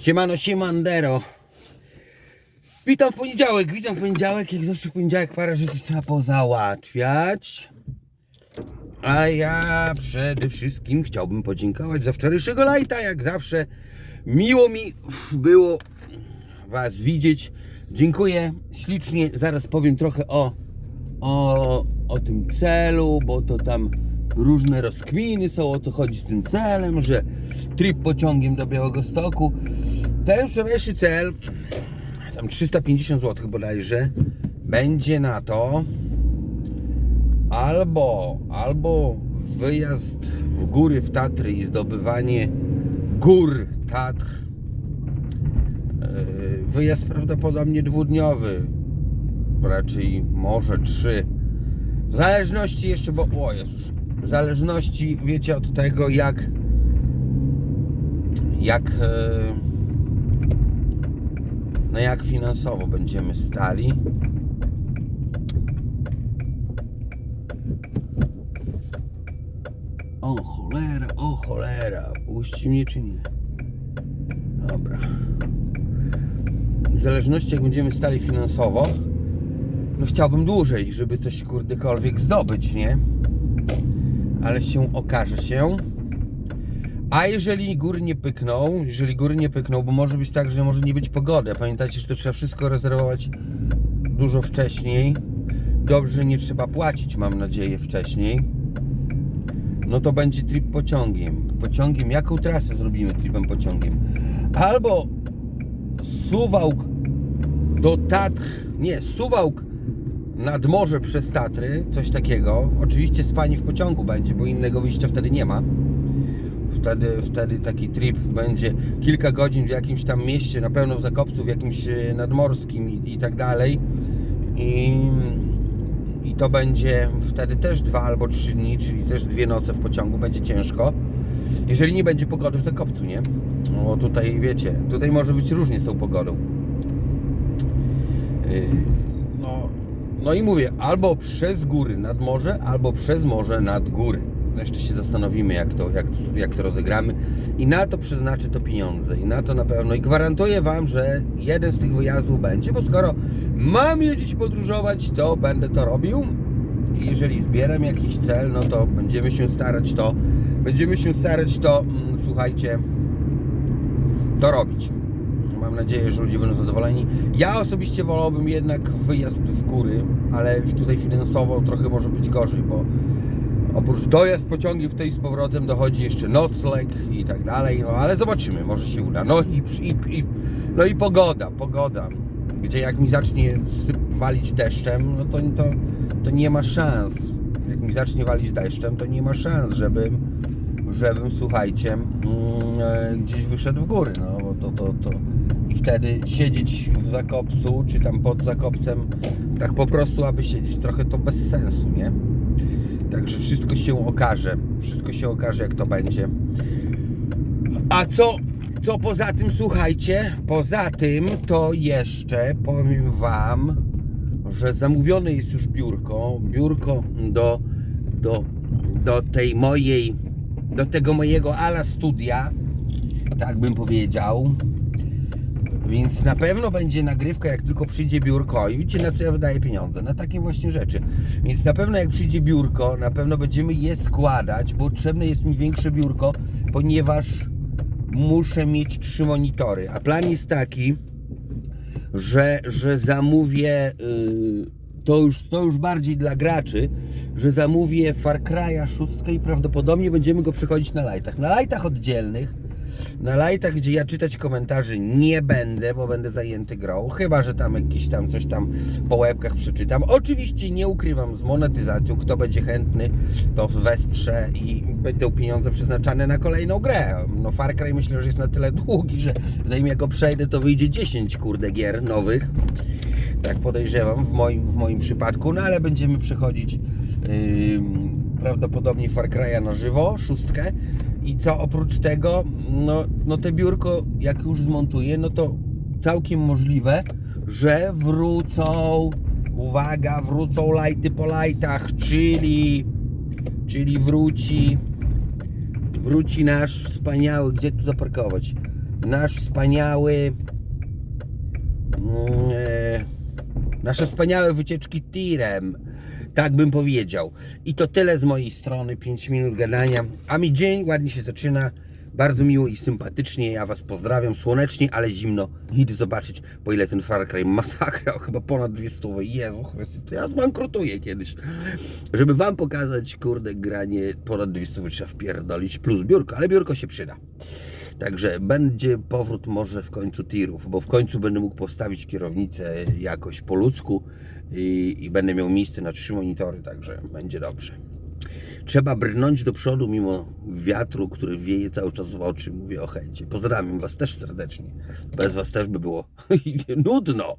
Siemano, siemandero. Witam w poniedziałek, witam w poniedziałek. Jak zawsze w poniedziałek parę rzeczy trzeba pozałatwiać. A ja przede wszystkim chciałbym podziękować za wczorajszego lajta, jak zawsze. Miło mi było Was widzieć. Dziękuję ślicznie. Zaraz powiem trochę o, o, o tym celu, bo to tam różne rozkminy są, o co chodzi z tym celem, że trip pociągiem do Białegostoku. Ten wczorajszy cel, tam 350 zł bodajże, będzie na to albo, albo wyjazd w góry w Tatry i zdobywanie gór Tatr. Yy, Wyjazd prawdopodobnie dwudniowy, raczej może trzy. W zależności jeszcze, bo o Jezus, w zależności wiecie od tego jak jak e, no jak finansowo będziemy stali. O cholera, o cholera, puści mnie czy nie? Dobra. W zależności jak będziemy stali finansowo, no chciałbym dłużej, żeby coś kurdykolwiek zdobyć, nie? Ale się okaże się. A jeżeli góry nie pykną, jeżeli góry nie pykną, bo może być tak, że może nie być pogody. Pamiętajcie, że to trzeba wszystko rezerwować dużo wcześniej. Dobrze, że nie trzeba płacić, mam nadzieję, wcześniej. No to będzie trip pociągiem. Pociągiem, jaką trasę zrobimy tripem pociągiem? Albo Suwałk do Tatr, nie, Suwałk nad morze przez Tatry, coś takiego. Oczywiście spanie w pociągu będzie, bo innego wyjścia wtedy nie ma. Wtedy, wtedy taki trip będzie kilka godzin w jakimś tam mieście, na pewno w Zakopcu, w jakimś e, nadmorskim i, i tak dalej. I, I to będzie wtedy też dwa albo trzy dni, czyli też dwie noce w pociągu, będzie ciężko. Jeżeli nie będzie pogody w Zakopcu, nie? No tutaj wiecie, tutaj może być różnie z tą pogodą. Yy, no i mówię, albo przez góry nad morze, albo przez morze nad góry. Jeszcze się zastanowimy, jak to, jak, jak to rozegramy. I na to przeznaczę to pieniądze. I na to na pewno. I gwarantuję Wam, że jeden z tych wyjazdów będzie, bo skoro mam jeździć podróżować, to będę to robił. I jeżeli zbieram jakiś cel, no to będziemy się starać to, będziemy się starać to, mm, słuchajcie, to robić. Mam nadzieję, że ludzie będą zadowoleni. Ja osobiście wolałbym jednak wyjazd w góry, ale tutaj finansowo trochę może być gorzej, bo oprócz dojazd pociągiem w tej z powrotem dochodzi jeszcze nocleg i tak dalej, no ale zobaczymy, może się uda. No i, i, i, no i pogoda, pogoda, gdzie jak mi zacznie walić deszczem, no to, to, to nie ma szans. Jak mi zacznie walić deszczem, to nie ma szans, żebym, żebym słuchajcie, mm, e, gdzieś wyszedł w góry, no bo to, to, to i wtedy siedzieć w Zakopcu, czy tam pod Zakopcem, tak po prostu, aby siedzieć, trochę to bez sensu, nie? Także wszystko się okaże, wszystko się okaże, jak to będzie. A co, co poza tym, słuchajcie, poza tym to jeszcze powiem Wam, że zamówione jest już biurko, biurko do, do, do tej mojej, do tego mojego ala studia, tak bym powiedział. Więc na pewno będzie nagrywka, jak tylko przyjdzie biurko. I widzicie, na co ja wydaję pieniądze? Na takie właśnie rzeczy. Więc na pewno, jak przyjdzie biurko, na pewno będziemy je składać, bo potrzebne jest mi większe biurko, ponieważ muszę mieć trzy monitory. A plan jest taki, że, że zamówię. Yy, to już, to już bardziej dla graczy, że zamówię Far Cry'a 6 i prawdopodobnie będziemy go przechodzić na lightach. Na lightach oddzielnych, na lightach, gdzie ja czytać komentarzy nie będę, bo będę zajęty grą, chyba, że tam jakiś tam coś tam po łebkach przeczytam. Oczywiście nie ukrywam z monetyzacją, kto będzie chętny, to wesprze i będą pieniądze przeznaczane na kolejną grę. No Far Cry myślę, że jest na tyle długi, że zanim ja go przejdę, to wyjdzie 10 kurde gier nowych. Tak podejrzewam w moim, w moim przypadku, no ale będziemy przechodzić yy, prawdopodobnie Far Cry'a na żywo, szóstkę. I co oprócz tego, no, no te biurko jak już zmontuję, no to całkiem możliwe, że wrócą, uwaga, wrócą lajty po lajtach, czyli, czyli wróci, wróci nasz wspaniały, gdzie tu zaparkować? nasz wspaniały e, nasze wspaniałe wycieczki tirem. Tak bym powiedział. I to tyle z mojej strony. 5 minut gadania. A mi dzień ładnie się zaczyna. Bardzo miło i sympatycznie. Ja Was pozdrawiam. Słonecznie, ale zimno. Idę zobaczyć, po ile ten Far Cry masakra. Chyba ponad 200. Jezu Chrystus, to ja zbankrutuję kiedyś. Żeby Wam pokazać, kurde, granie ponad 200 trzeba wpierdolić. Plus biurko, ale biurko się przyda. Także będzie powrót może w końcu tirów, bo w końcu będę mógł postawić kierownicę jakoś po ludzku i, i będę miał miejsce na trzy monitory, także będzie dobrze. Trzeba brnąć do przodu mimo wiatru, który wieje cały czas w oczy. Mówię o chęcie. Pozdrawiam Was też serdecznie. Bez Was też by było nudno.